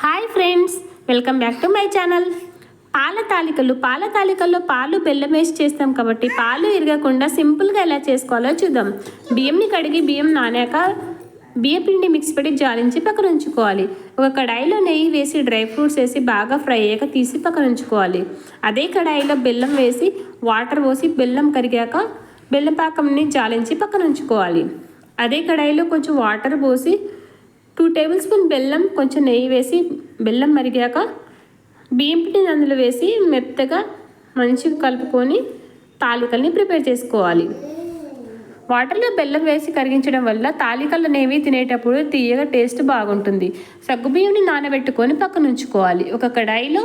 Hi friends welcome back to my channel. పాల తాలికలు పాల తాలికల్లో పాలు బెల్లం వేసి చేస్తాం కాబట్టి పాలు ఇరగకుండా సింపుల్గా ఎలా చేసుకోవాలో చూద్దాం. బియ్యంని కడిగి బియ్యం నానాక బియ్య పిండి మిక్స్ పెట్టి జాలించి పక్కన ఉంచుకోవాలి. ఒక కడాయిలో నెయ్యి వేసి డ్రై ఫ్రూట్స్ వేసి బాగా ఫ్రై అయ్యాక తీసి పక్కన ఉంచుకోవాలి. అదే కడాయిలో బెల్లం వేసి వాటర్ పోసి బెల్లం కరిగాక బెల్లం పాకంని జాలించి పక్కన ఉంచుకోవాలి. అదే కడాయిలో కొంచెం వాటర్ పోసి టూ టేబుల్ స్పూన్ బెల్లం కొంచెం నెయ్యి వేసి బెల్లం మరిగాక బియ్యం పిండిని అందులో వేసి మెత్తగా మంచిగా కలుపుకొని తాలికల్ని ప్రిపేర్ చేసుకోవాలి. వాటర్లో బెల్లం వేసి కరిగించడం వల్ల తాలికలు అనేవి తినేటప్పుడు తీయగా టేస్ట్ బాగుంటుంది. సగ్గుబియ్యంని నానబెట్టుకొని పక్కన ఉంచుకోవాలి. ఒక కడాయిలో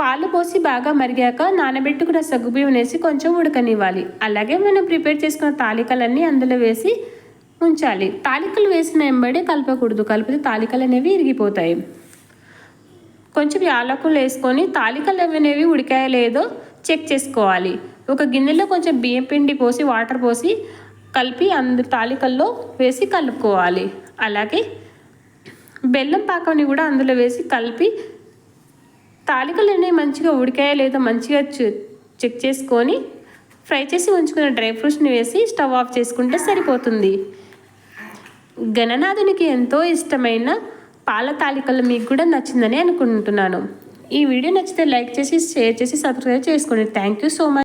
పాలు పోసి బాగా మరిగాక నానబెట్టుకున్న సగ్గుబియ్యం వేసి కొంచెం ఉడకనివ్వాలి. అలాగే మనం ప్రిపేర్ చేసుకున్న తాలికలన్నీ అందులో వేసి ఉంచాలి. తాలికలు వేసిన వెంబడి కలపకూడదు. కలిపితే తాలికలు అనేవి ఇరిగిపోతాయి. కొంచెం యాలకులు వేసుకొని తాలికలు అనేవి ఉడికాయ లేదో చెక్ చేసుకోవాలి. ఒక గిన్నెలో కొంచెం బియ్యం పిండి పోసి వాటర్ పోసి కలిపి అందు తాలికల్లో వేసి కలుపుకోవాలి. అలాగే బెల్లం పాకంని కూడా అందులో వేసి కలిపి తాలికలు అనేవి మంచిగా ఉడికాయో లేదో మంచిగా చెక్ చేసుకొని ఫ్రై చేసి ఉంచుకున్న డ్రై ఫ్రూట్స్ని వేసి స్టవ్ ఆఫ్ చేసుకుంటే సరిపోతుంది. గణనాథునికి ఎంతో ఇష్టమైన పాల తాలికలు మీకు కూడా నచ్చిందని అనుకుంటున్నాను. ఈ వీడియో నచ్చితే లైక్ చేసి షేర్ చేసి సబ్స్క్రైబ్ చేసుకోండి థ్యాంక్ యూ సో మచ్